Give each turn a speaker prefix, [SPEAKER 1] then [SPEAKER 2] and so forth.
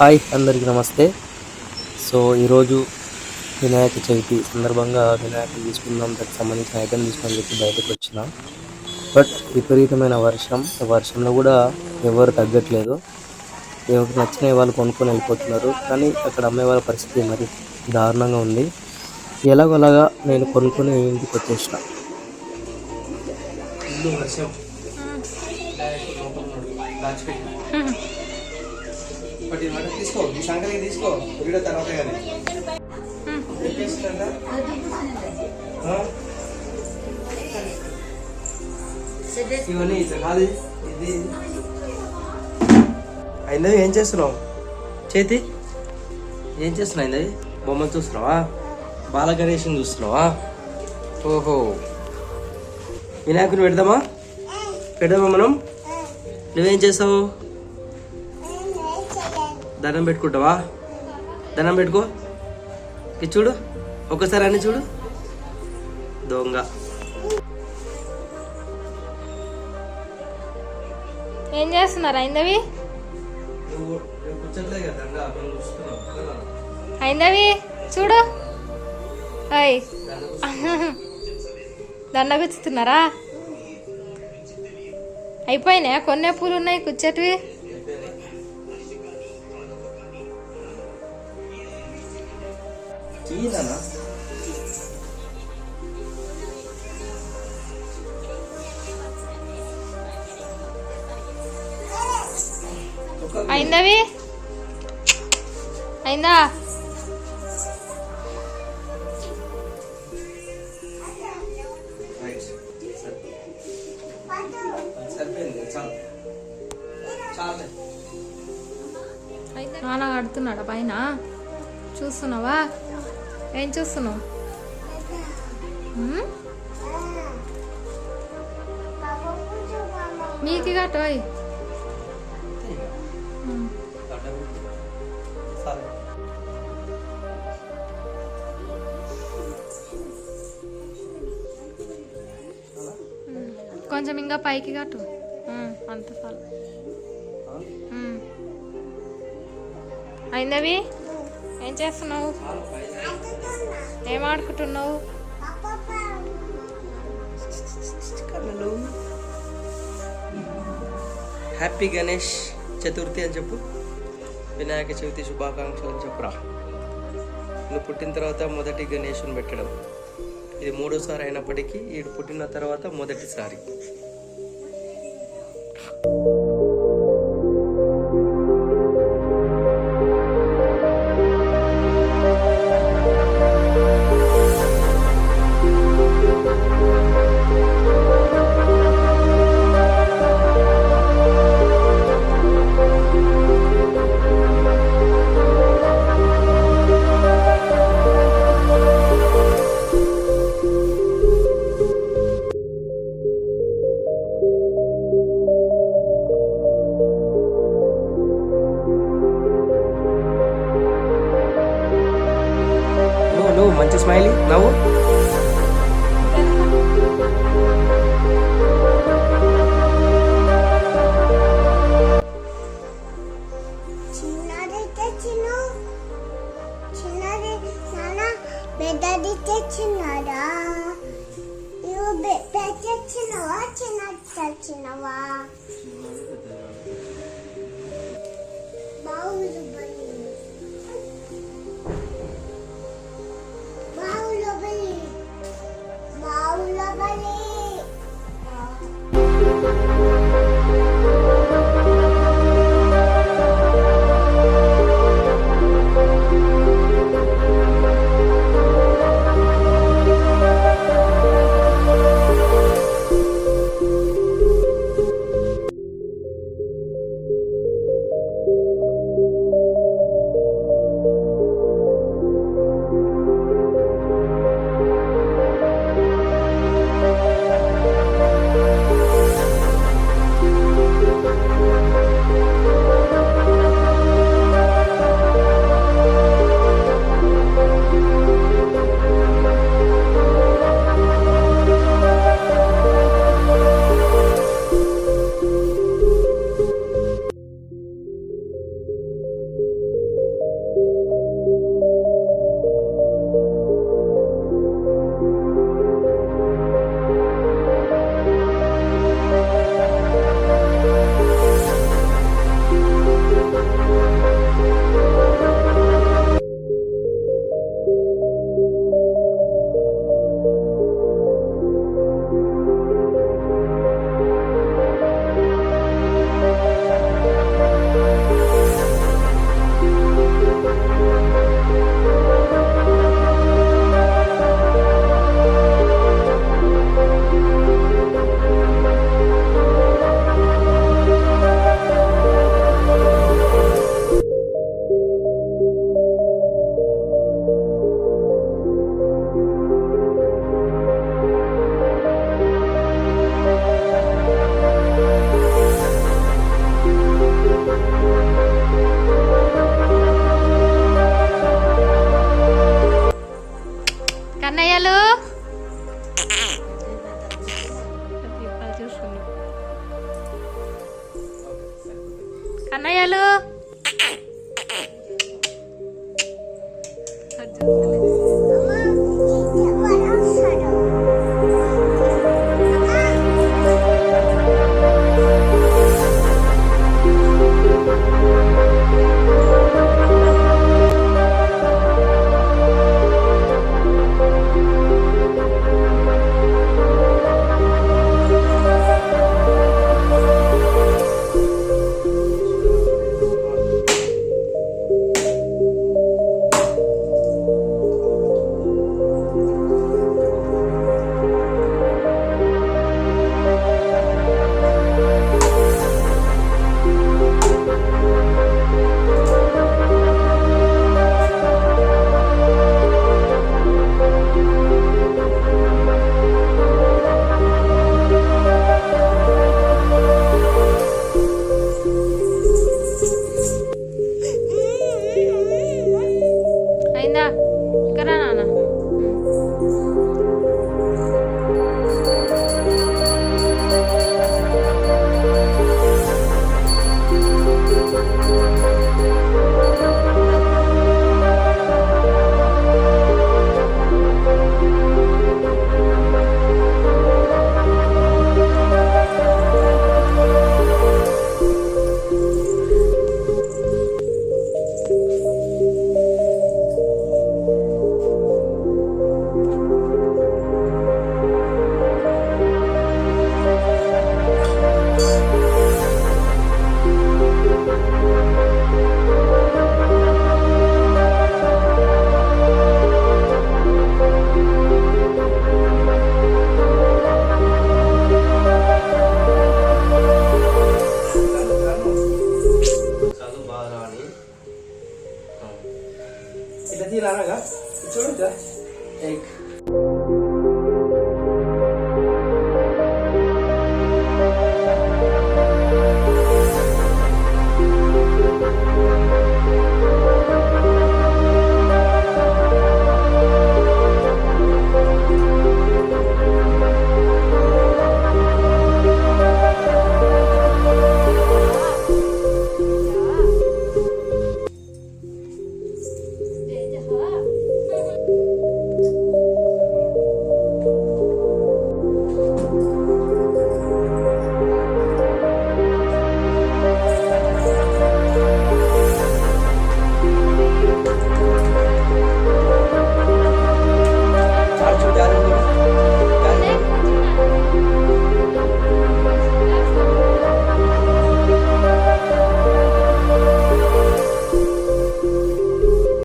[SPEAKER 1] Hi అందరికీ నమస్తే. So ఈరోజు వినాయక చవితి సందర్భంగా వినాయకుడు తీసుకుందాం దానికి సంబంధించిన ఐటమ్ తీసుకొని చెప్పి బయటకు వచ్చిన. బట్ విపరీతమైన వర్షం వర్షంలో కూడా ఎవరు తగ్గట్లేదు. ఎవరికి నచ్చిన వాళ్ళు కొనుక్కొని వెళ్ళిపోతున్నారు. కానీ అక్కడ అమ్మే వాళ్ళ పరిస్థితి మరి దారుణంగా ఉంది. ఎలాగోలాగా నేను కొనుక్కొని ఇంటికి వచ్చేసిన. వర్షం. ఒకటి మాట తీసుకో ఈ సంకలి తీసుకో. వీడియో తర్వాత కానీ ఇవన్నీ కాదు. ఇది అయిందవి ఏం చేస్తున్నావు? చేతి? ఏం చేస్తున్నావు అయిందవి బొమ్మలు చూస్తున్నావా? బాల గణేష్ని చూస్తున్నావా? ఓహో. వినాయకుని పెడదామా? పెడదామా మనం? నువ్వేం చేసావు దండం పెట్టుకుంటావా? దండం పెట్టుకో. చూడు ఒకసారి అన్ని చూడు. దొంగ.
[SPEAKER 2] ఏం చేస్తున్నారు అయిందవి? అయిందవి? చూడు. అయ్ దండ గుచ్చుతున్నారా? అయిపోయినాయా? కొన్ని పూలు ఉన్నాయి కూర్చోటివి. అయిందవి అయిందా
[SPEAKER 1] చాలు.
[SPEAKER 2] నాన్న కడుతున్నాడా పైన? చూస్తున్నావా? ఏం చూస్తున్నావు మీకు
[SPEAKER 1] టోయ్
[SPEAKER 2] కొంచెం ఇంకా పైకి కట్టు. అంత చాలు. అయిందవి ఏం చేస్తున్నావు? ఏం ఆడుకుంటున్నావు?
[SPEAKER 1] హ్యాపీ గణేష్ చతుర్థి అని చెప్పు. వినాయక చవితి శుభాకాంక్షలు అని చెప్పురా. నువ్వు పుట్టిన తర్వాత మొదటి గణేషుని పెట్టడం. ఇది మూడోసారి అయినప్పటికీ ఈడు పుట్టిన తర్వాత మొదటిసారి.
[SPEAKER 3] పెద్దది తెచ్చినాడా నువ్వు పెద్ద తెచ్చినవా చిన్నది తెచ్చినవా బావులు
[SPEAKER 1] হ্যালো? কানাই হ্যালো?